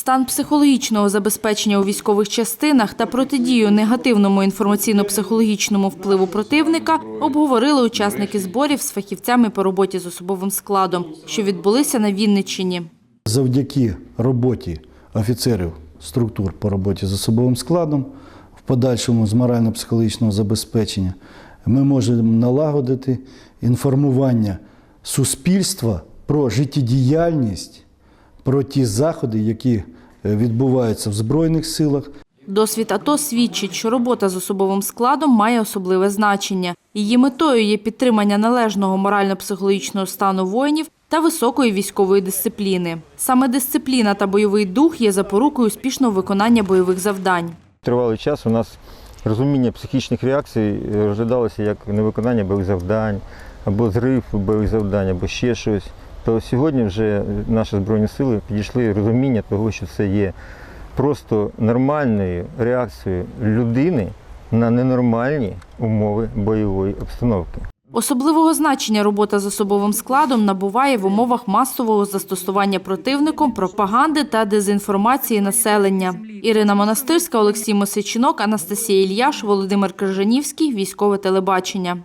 Стан психологічного забезпечення у військових частинах та протидію негативному інформаційно-психологічному впливу противника обговорили учасники зборів з фахівцями по роботі з особовим складом, що відбулися на Вінниччині. Завдяки роботі офіцерів структур по роботі з особовим складом, в подальшому з морально-психологічного забезпечення, ми можемо налагодити інформування суспільства про життєдіяльність, про ті заходи, які е, відбуваються в Збройних силах, Досвід АТО свідчить, що робота з особовим складом має особливе значення. Її метою є підтримання належного морально-психологічного стану воїнів та високої військової дисципліни. Саме дисципліна та бойовий дух є запорукою успішного виконання бойових завдань. Тривалий час у нас розуміння психічних реакцій розглядалося як невиконання бойових завдань, або зрив бойових завдань, або ще щось. То сьогодні вже наші Збройні сили підійшли розуміння того, що це є просто нормальною реакцією людини на ненормальні умови бойової обстановки. Особливого значення робота з особовим складом набуває в умовах масового застосування противником пропаганди та дезінформації населення. Ірина Монастирська, Олексій Мосичинок, Анастасія Ільяш, Володимир Крижанівський. Військове телебачення.